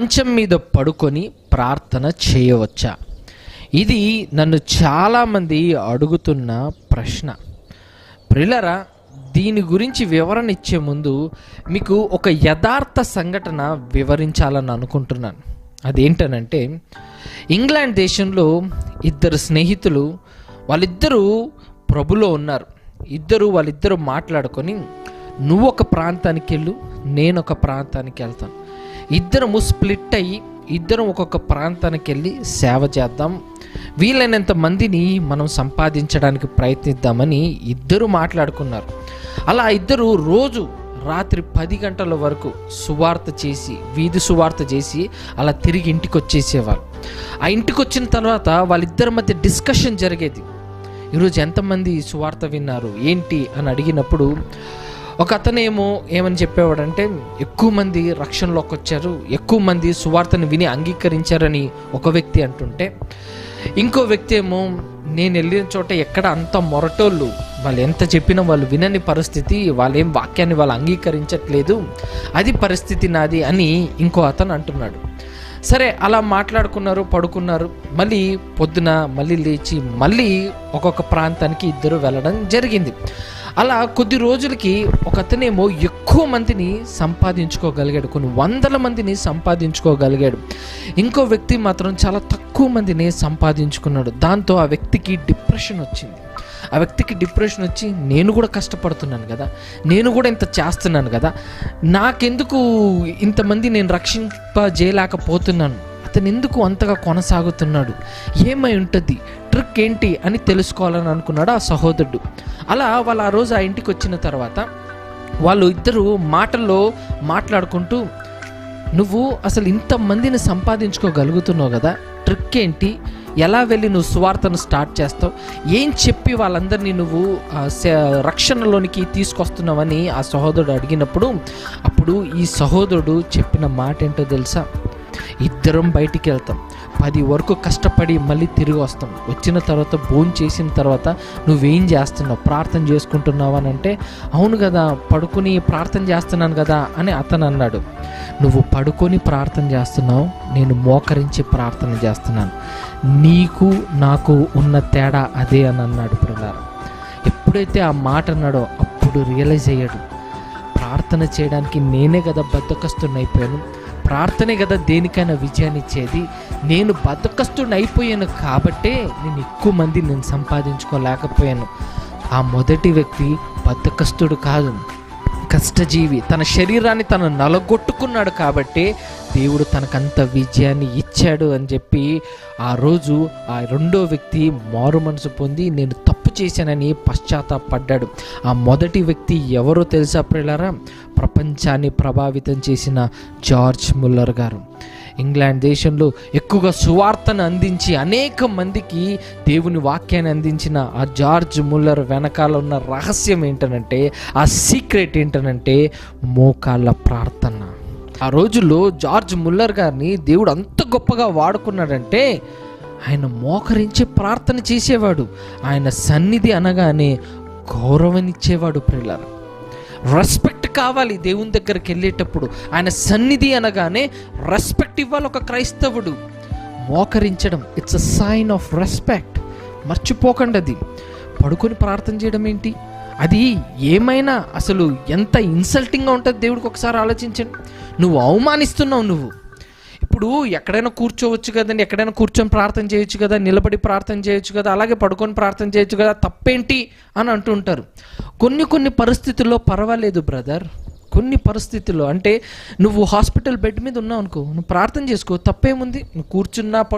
మంచం మీద పడుకొని ప్రార్థన చేయవచ్చా? ఇది నన్ను చాలామంది అడుగుతున్న ప్రశ్న. ప్రిలరా దీని గురించి వివరణ ఇచ్చే ముందు మీకు ఒక యథార్థ సంఘటన వివరించాలని అనుకుంటున్నాను. అదేంటనంటే ఇంగ్లాండ్ దేశంలో ఇద్దరు స్నేహితులు వాళ్ళిద్దరూ ప్రభులో ఉన్నారు. ఇద్దరు వాళ్ళిద్దరూ మాట్లాడుకొని నువ్వు ఒక ప్రాంతానికి వెళ్ళు నేను ఒక ప్రాంతానికి వెళ్తాను ఇద్దరము స్ప్లిట్ అయ్యి ఇద్దరం ఒక్కొక్క ప్రాంతానికి వెళ్ళి సేవ చేద్దాం. వీలైనంత మందిని మనం సంపాదించడానికి ప్రయత్నిద్దామని ఇద్దరు మాట్లాడుకున్నారు. అలా ఇద్దరు రోజు రాత్రి పది గంటల వరకు సువార్త చేసి వీధి సువార్త చేసి అలా తిరిగి ఇంటికి వచ్చేసేవారు ఆ ఇంటికి వచ్చిన తర్వాత వాళ్ళిద్దరి మధ్య డిస్కషన్ జరిగేది. ఈరోజు ఎంతమంది సువార్త విన్నారు ఏంటి అని అడిగినప్పుడు ఒక అతనేమో ఏమని చెప్పేవాడంటే ఎక్కువ మంది రక్షణలోకి వచ్చారు ఎక్కువ మంది సువార్తను విని అంగీకరించారని ఒక వ్యక్తి అంటుంటే ఇంకో వ్యక్తి ఏమో నేను వెళ్ళిన చోట ఎక్కడ అంత మొరటోళ్ళు వాళ్ళు ఎంత చెప్పినా వాళ్ళు వినని పరిస్థితి వాళ్ళేం వాక్యాన్ని వాళ్ళు అంగీకరించట్లేదు అది పరిస్థితి నాది అని ఇంకో అతను అంటున్నాడు. సరే అలా మాట్లాడుకున్నారు పడుకున్నారు మళ్ళీ పొద్దున మళ్ళీ లేచి మళ్ళీ ఒక్కొక్క ప్రాంతానికి ఇద్దరు వెళ్ళడం జరిగింది. అలా కొద్ది రోజులకి ఒక అతనేమో ఎక్కువ మందిని సంపాదించుకోగలిగాడు. కొన్ని వందల మందిని సంపాదించుకోగలిగాడు. ఇంకో వ్యక్తి మాత్రం చాలా తక్కువ మందిని సంపాదించుకున్నాడు. దాంతో ఆ వ్యక్తికి డిప్రెషన్ వచ్చింది. ఆ వ్యక్తికి డిప్రెషన్ వచ్చి నేను కూడా కష్టపడుతున్నాను కదా. నేను కూడా ఇంత చేస్తున్నాను కదా. నాకెందుకు ఇంతమంది నేను రక్షింపజేయలేకపోతున్నాను. అతను ఎందుకు అంతగా కొనసాగుతున్నాడు? ఏమై ఉంటుంది? ట్రిక్ ఏంటి? అని తెలుసుకోవాలని అనుకున్నాడు ఆ సహోదరుడు. అలా వాళ్ళు ఆ రోజు ఆ ఇంటికి వచ్చిన తర్వాత వాళ్ళు ఇద్దరు మాటల్లో మాట్లాడుకుంటూ నువ్వు అసలు ఇంతమందిని సంపాదించుకోగలుగుతున్నావు కదా? ట్రిక్ ఏంటి ఎలా వెళ్ళి నువ్వు సువార్తను స్టార్ట్ చేస్తావు? ఏం చెప్పి వాళ్ళందరినీ నువ్వు స- రక్షణలోనికి తీసుకొస్తున్నావని ఆ సహోదరుడు అడిగినప్పుడు అప్పుడు ఈ సహోదరుడు చెప్పిన మాట ఏంటో తెలుసా? ఇద్దరం బయటికి వెళ్తాం పది వరకు కష్టపడి మళ్ళీ తిరిగి వస్తాం. వచ్చిన తర్వాత భోజనం చేసిన తర్వాత నువ్వేం చేస్తున్నావు? ప్రార్థన చేసుకుంటున్నావు అని అంటే అవును కదా పడుకుని ప్రార్థన చేస్తున్నాను కదా అని అతను అన్నాడు. నువ్వు పడుకొని ప్రార్థన చేస్తున్నావు నేను మోకరించి ప్రార్థన చేస్తున్నాను. నీకు నాకు ఉన్న తేడా అదే అని అన్నాడు పిల్లలు ఎప్పుడైతే ఆ మాట అన్నాడో అప్పుడు రియలైజ్ అయ్యాడు. ప్రార్థన చేయడానికి నేనే కదా బద్దకస్తుని అయిపోయాను ప్రార్థనే కదా దేనికైనా విజయాన్ని ఇచ్చేది. నేను బతకస్తుని అయిపోయాను కాబట్టే నేను ఎక్కువ మంది నేను సంపాదించుకోలేకపోయాను. ఆ మొదటి వ్యక్తి బద్దకస్తుడు కాదు. కష్టజీవి. తన శరీరాన్ని తను నలగొట్టుకున్నాడు కాబట్టి దేవుడు తనకంత విజయాన్ని ఇచ్చాడు అని చెప్పి ఆ రోజు ఆ రెండో వ్యక్తి మారు మనసు పొంది నేను తప్పు చేశానని పశ్చాత్తాపడ్డాడు. ఆ మొదటి వ్యక్తి ఎవరో తెలుసా ప్రియులారా? ప్రపంచాన్ని ప్రభావితం చేసిన జార్జ్ ముల్లర్ గారు. ఇంగ్లాండ్ దేశంలో ఎక్కువగా సువార్తను అందించి అనేక మందికి దేవుని వాక్యాన్ని అందించిన ఆ జార్జ్ ముల్లర్ వెనకాల ఉన్న రహస్యం ఏంటనంటే ఆ సీక్రెట్ ఏంటనంటే మోకాళ్ళ ప్రార్థన. ఆ రోజుల్లో జార్జ్ ముల్లర్ గారిని దేవుడు అంత గొప్పగా వాడుకున్నాడంటే ఆయన మోకరించి ప్రార్థన చేసేవాడు. ఆయన సన్నిధి అనగానే గౌరవనిచ్చేవాడు ప్రిల్లర్. రెస్పెక్ట్ కావాలి దేవుని దగ్గరికి వెళ్ళేటప్పుడు. ఆయన సన్నిధి అనగానే రెస్పెక్ట్ ఇవ్వాలి ఒక క్రైస్తవుడు. మోకరించడం it's a sign of respect మర్చిపోకండి అది. పడుకొని ప్రార్థన చేయడం ఏంటి? అది ఏమైనా అసలు ఎంత ఇన్సల్టింగ్గా ఉంటుంది దేవుడికి ఒకసారి ఆలోచించండి. నువ్వు అవమానిస్తున్నావు నువ్వు. ఇప్పుడు ఎక్కడైనా కూర్చోవచ్చు కదండి ఎక్కడైనా కూర్చొని ప్రార్థన చేయొచ్చు కదా నిలబడి ప్రార్థన చేయొచ్చు కదా అలాగే పడుకొని ప్రార్థన చేయొచ్చు కదా తప్పేంటి అని అంటుంటారు కొన్ని కొన్ని పరిస్థితుల్లో పర్వాలేదు బ్రదర్. కొన్ని పరిస్థితుల్లో అంటే నువ్వు హాస్పిటల్ బెడ్ మీద ఉన్నావు అనుకో నువ్వు ప్రార్థన చేసుకో తప్పేముంది? నువ్వు కూర్చున్నా పడు